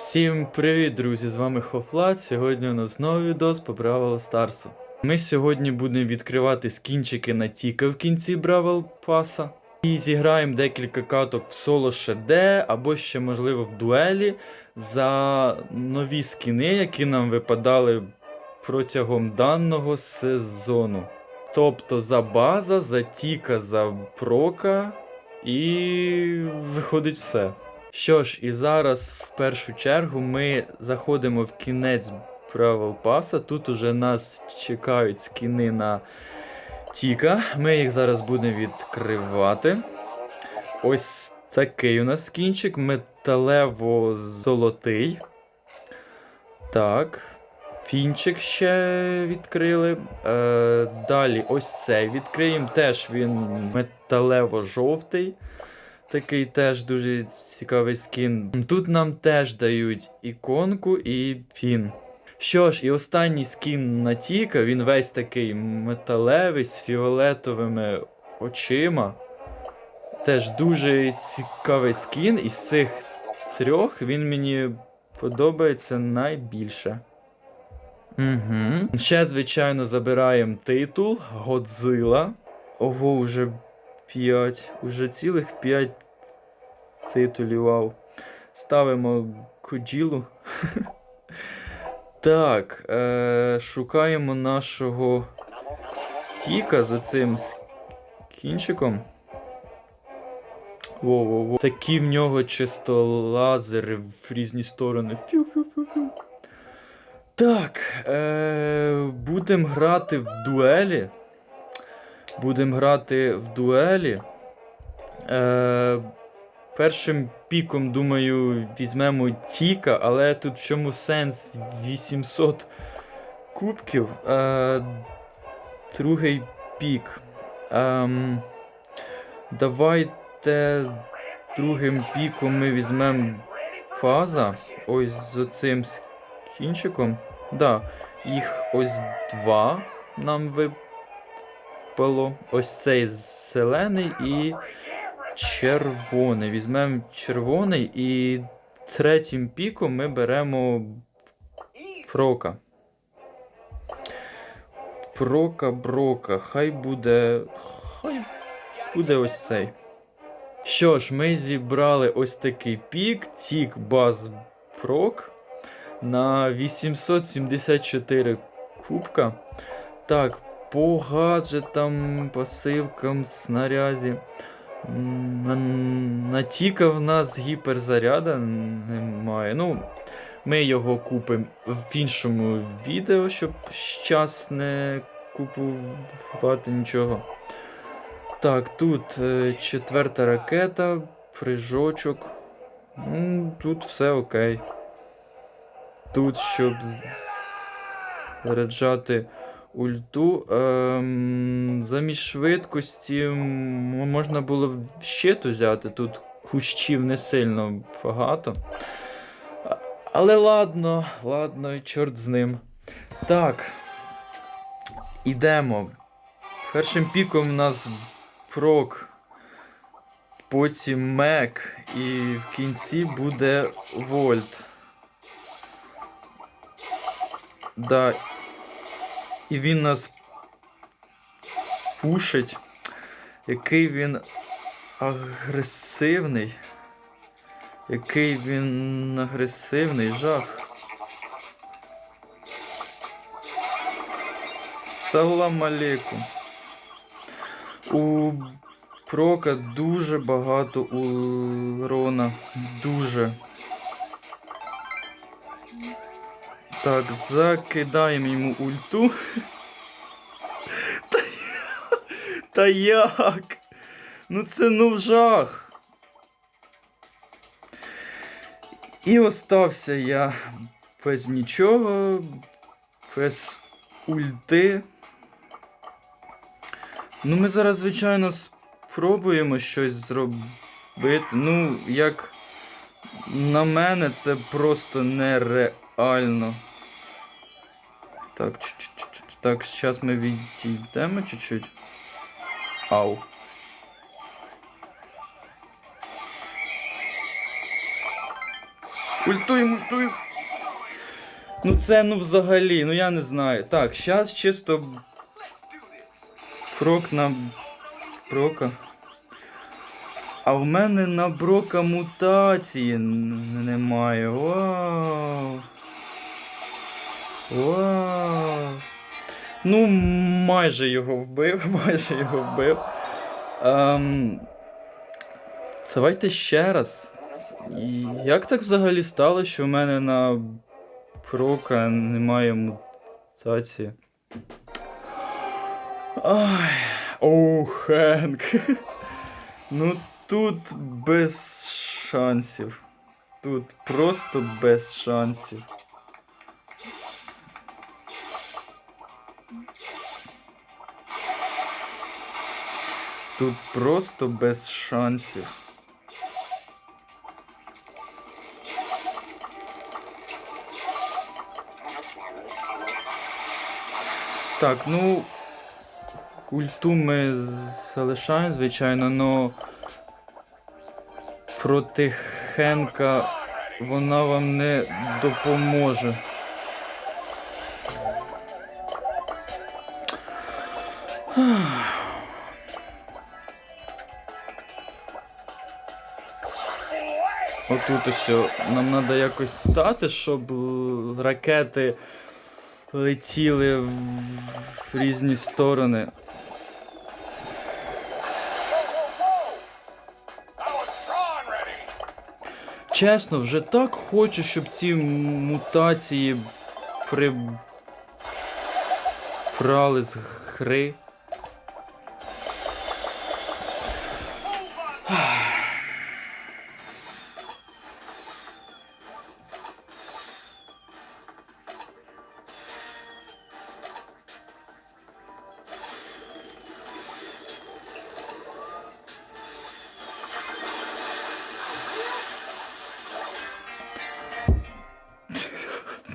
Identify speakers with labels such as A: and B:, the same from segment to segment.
A: Всім привіт, друзі! З вами Хофлат. Сьогодні у нас новий відос по Бравл Старсу. Ми сьогодні будемо відкривати скінчики на Тіка в кінці Бравл Паса. І зіграємо декілька каток в соло ШД або ще, можливо, в дуелі за нові скіни, які нам випадали протягом даного сезону. Тобто за база, за Тіка, за Прока і виходить все. Що ж, і зараз в першу чергу ми заходимо в кінець правил паса. Тут уже нас чекають скіни на Тіка. Ми їх зараз будемо відкривати. Ось такий у нас скінчик, металево-золотий. Так. Фінчик ще відкрили. Е, далі ось цей відкриємо. Теж він металево-жовтий. Такий теж дуже цікавий скін. Тут нам теж дають іконку і пін. Що ж, і останній скін на Тіка, він весь такий металевий з фіолетовими очима. Теж дуже цікавий скін. Із цих трьох він мені подобається найбільше. Угу. Ще, звичайно, забираємо титул Годзила. Ого, вже 5. Уже цілих 5 титулів. Вау. Ставимо Коджілу. так, е- шукаємо нашого Тіка з оцим кінчиком. Во-во-во. Такі в нього чисто лазери в різні сторони. Фю-фю-фю-фю. Так, е- будемо грати в дуелі. Будемо грати в дуелі. Е, першим піком, думаю, візьмемо Тіка, але тут в чому сенс 800 кубків. Е, другий пік. Ем, давайте другим піком ми візьмемо фаза. Ось з оцим кінчиком. Да, їх ось два нам випало ось цей зелений і червоний. Візьмемо червоний і третім піком ми беремо прока. Прока, брока. Хай буде. Хай буде ось цей. Що ж, ми зібрали ось такий пік, тік баз прок на 874 кубка. Так, по гаджетам, пасивкам, снарязі. На, на в нас гіперзаряда немає. Ну, ми його купимо в іншому відео, щоб час не купувати нічого. Так, тут е, четверта ракета, прыжочок. Ну, Тут все окей. Тут, щоб заряджати ульту. Ем, замість швидкості можна було б щит взяти. Тут кущів не сильно багато. Але ладно, ладно, чорт з ним. Так. Ідемо. Першим піком у нас прок. Потім мек. І в кінці буде вольт. Да, і він нас пушить. Який він агресивний. Який він агресивний жах. Салам алейкум. У Прока дуже багато урона. Дуже. Так, закидаємо йому ульту. Та, та як? Ну це ну жах. І остався я без нічого, без ульти. Ну, ми зараз, звичайно, спробуємо щось зробити. Ну, як на мене, це просто нереально. Так, чуть-чуть. Так, зараз ми відійдемо чуть-чуть. Ау. Ультуємо, ультуємо. Ну це ну взагалі, ну я не знаю. Так, зараз чисто прок на прока. А в мене на брока мутації немає. Вау. Вау. Ну, майже його вбив, майже його вбив. Ем, давайте ще раз. Як так взагалі стало, що в мене на прока немає мутації? Ай. Оу, Хенк. Ну тут без шансів. Тут просто без шансів. Тут просто без шансів. Так, ну. Ульту ми залишаємо, звичайно, но проти Хенка вона вам не допоможе. Отут ось нам треба якось стати, щоб е, ракети летіли в різні сторони. Чесно, вже так хочу, щоб ці мутації при... прали з гри.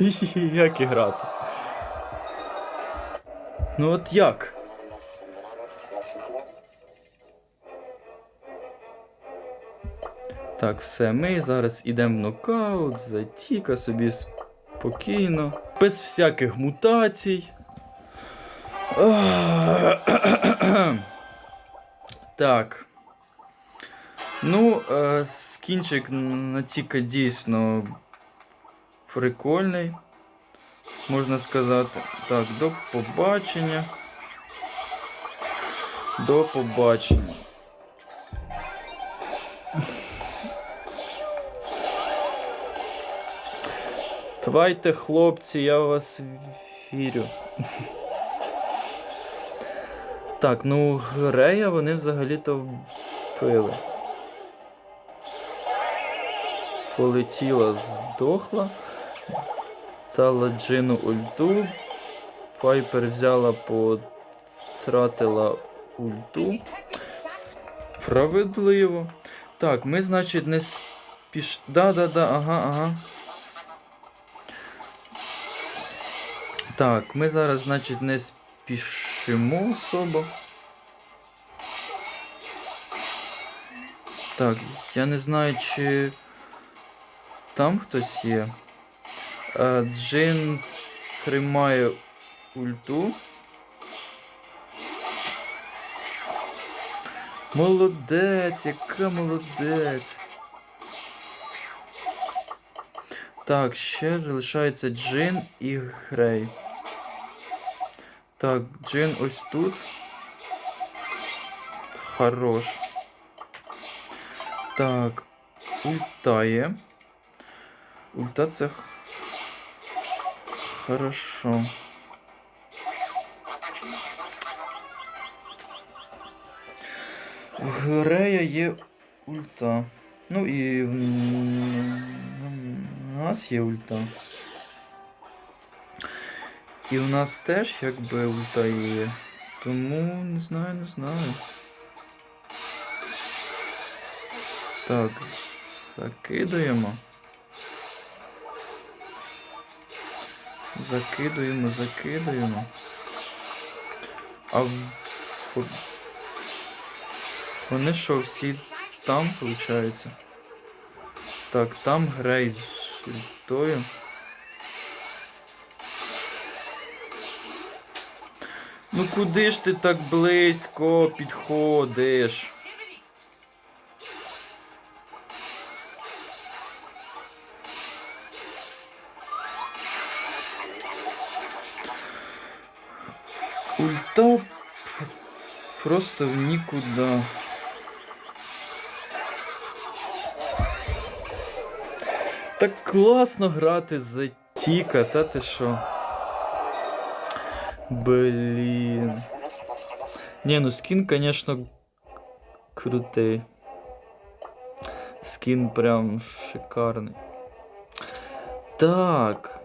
A: Як і грати? Ну от як? Так, все, ми зараз ідемо в нокаут, затіка собі спокійно, без всяких мутацій. Так. Ну, е, скінчик натіка дійсно прикольний. Можна сказати. Так, до побачення. До побачення. Давайте, хлопці, я в вас вірю. Так, ну Грея вони взагалі-то вбили. Полетіла, здохла. Стала Джину ульту. Пайпер взяла, потратила ульту. Справедливо. Так, ми, значить, не спіш. Да-да-да, ага, ага. Так, ми зараз, значить, не спішимо особо. Так, я не знаю, чи там хтось є. Е, Джин тримає ульту. Молодець, яка молодець. Так, ще залишається Джин і Грей. Так, Джин ось тут. Хорош. Так, ульта є. Ульта це хорошо. В Грея є ульта. Ну і в нас є ульта. І в нас теж якби ульта є. Тому не знаю, не знаю. Так, закидуємо. Закидуємо, закидуємо. А вони що, всі там, виходить? Так, там Грей з ультою. Ну куди ж ти так близько підходиш? Ульта просто в нікуди. Так класно грати за Тіка, та ти що? Блін. Не, ну скін, конечно, крутий. Скін прям шикарний. Так.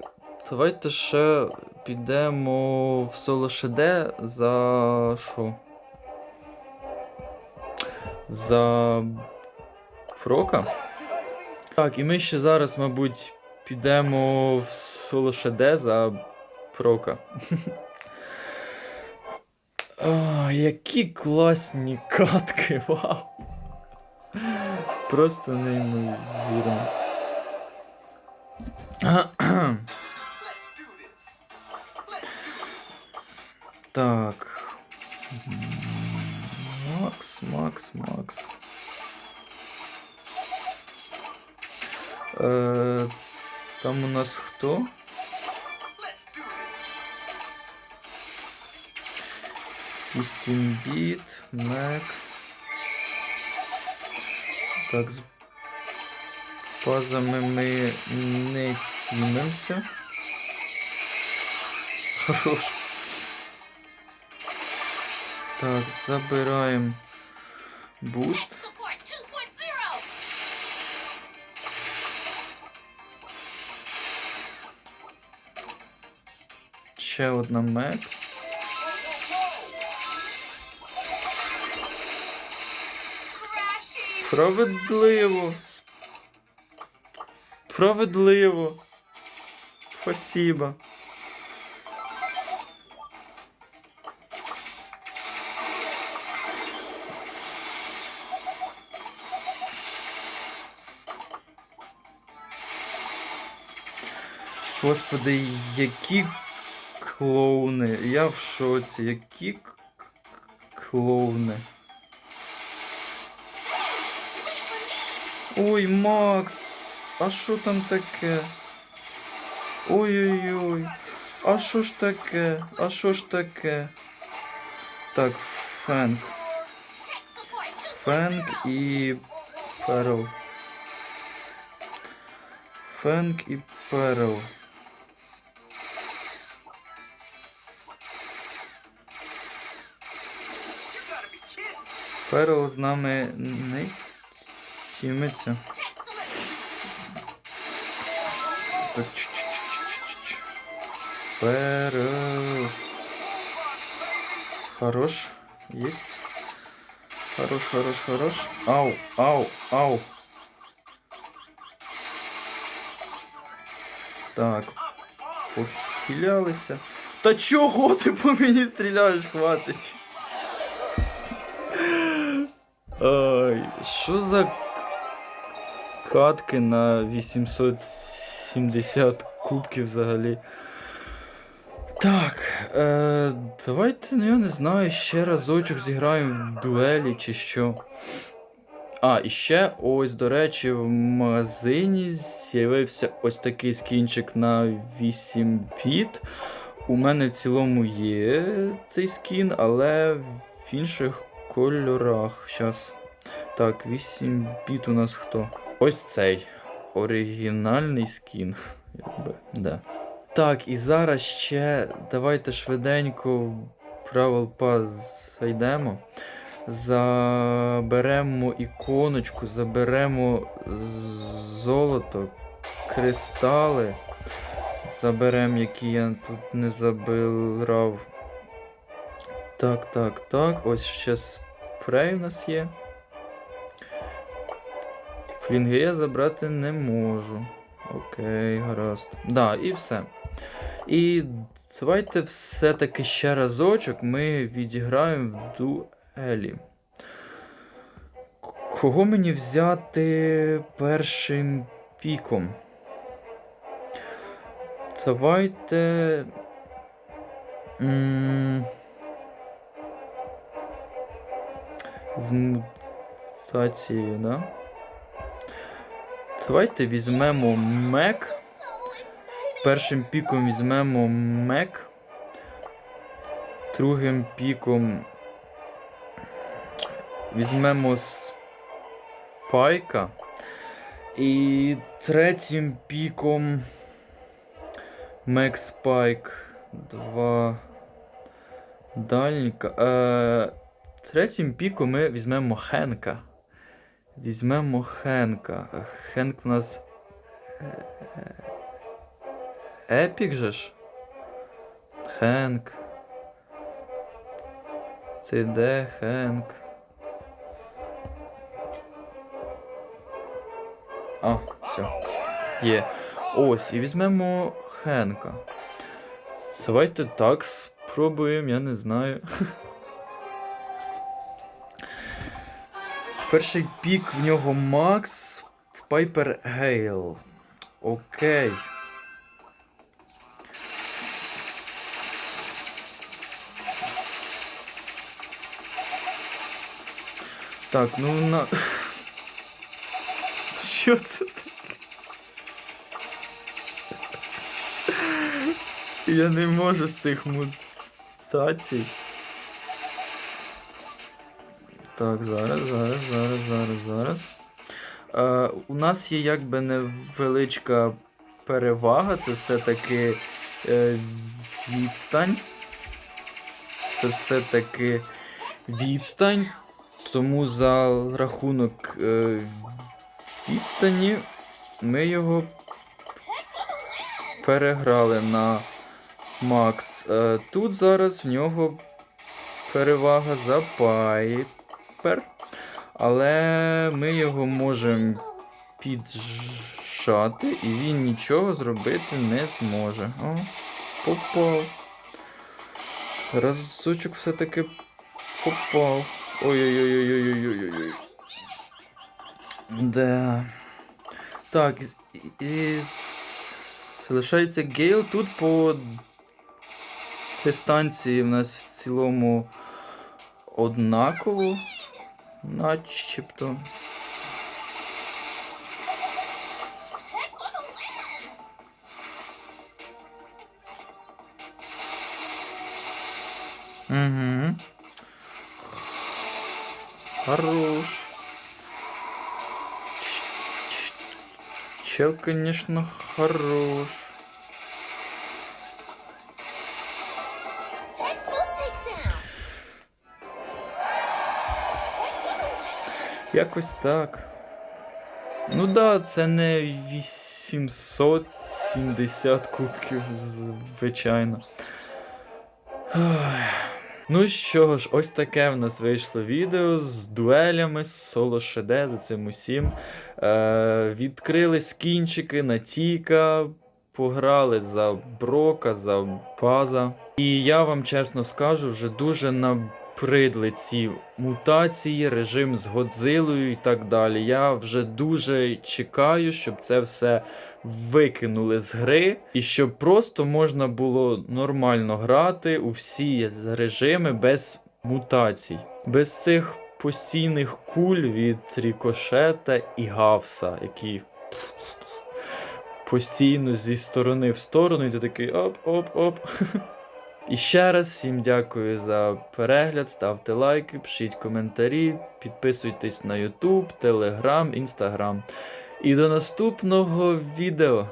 A: Давайте ще підемо в соло ШД за що? За Фрока? Так, і ми ще зараз, мабуть, підемо в соло ШД за Фрока. А, які класні катки, вау. Просто неймовірно. Так. Макс, Макс, Макс. Е, там у нас хто? Вісім біт, Мек. Так, з базами ми не тімимося. Хорош. Так, забираємо буст. Ще одна.
B: Crashing.
A: Справедливо. Справедливо. Спасибо. Господи, які клоуни. Я в шоці. Які клоуни. Ой, Макс, а що там таке? Ой-ой-ой. А що ж таке? А що ж таке? Так, Фенк. Фенк і Перл. Фенк і Перл. Перл з нами не тімиться. Так, ч-ч-ч-ч-ч-ч. Перл. Хорош. Есть. Хорош, хорош, хорош. Ау, ау, ау. Так. Похилялися. Та чого ти по мені стріляєш, хватить? Ай, що за катки на 870 кубків взагалі? Так, е, давайте, ну я не знаю, ще разочок зіграємо в дуелі чи що. А, і ще ось, до речі, в магазині з'явився ось такий скінчик на 8 біт. У мене в цілому є цей скін, але в інших кольорах. Щас. Так, 8 біт у нас хто? Ось цей. Оригінальний скін. Якби, да. Так, і зараз ще давайте швиденько в правил пас зайдемо. Заберемо іконочку, заберемо золото, кристали. Заберемо, які я тут не забирав. Так, так, так. Ось ще спрей у нас є. Флінги я забрати не можу. Окей, гаразд. Да, і все. І давайте все-таки ще разочок ми відіграємо в дуелі. Кого мені взяти першим піком? Давайте. м, З мутацією, да? Давайте візьмемо Мек. Першим піком візьмемо Мек. Другим піком візьмемо Спайка. І третім піком Мек Спайк. Два дальніка. Е, третім піком ми візьмемо Хенка. Візьмемо Хенка. Хенк в нас. е, Епік же ж? Хенк. Це де Хенк? А, все. Є. Ось, і візьмемо Хенка. Давайте так спробуємо, я не знаю. Перший пік в нього Макс Пайпер Гейл. Окей. Так, ну на. Що це таке? Я не можу з цих мутацій. Так, зараз, зараз, зараз, зараз, зараз. Е, у нас є якби невеличка перевага, це все-таки е, відстань. Це все-таки відстань. Тому за рахунок е, відстані ми його переграли на Макс. Е, тут зараз в нього перевага за Пайпер. Але ми його можемо піджати, і він нічого зробити не зможе. О, попав. Разочок все-таки попав. Ой-ой-ой-ой-ой-ой-ой. Да. Так, і, і залишається Гейл. Тут по дистанції в нас в цілому однаково. Начебто. Угу. Хорош. Чел, конечно, хорош.
B: Textbook.
A: Якось так. Ну да, це не 870 кубків, звичайно. Ну що ж, ось таке в нас вийшло відео з дуелями, з соло ШД, з цим усім. Е, відкрили скінчики на Тіка, пограли за Брока, за База. І я вам чесно скажу, вже дуже набридли ці мутації, режим з Годзилою і так далі. Я вже дуже чекаю, щоб це все викинули з гри, і щоб просто можна було нормально грати у всі режими без мутацій, без цих постійних куль від Рікошета і Гавса, які постійно зі сторони в сторону, і ти такий оп-оп-оп. І ще раз всім дякую за перегляд, ставте лайки, пишіть коментарі, підписуйтесь на YouTube, Telegram, Instagram. І до наступного відео.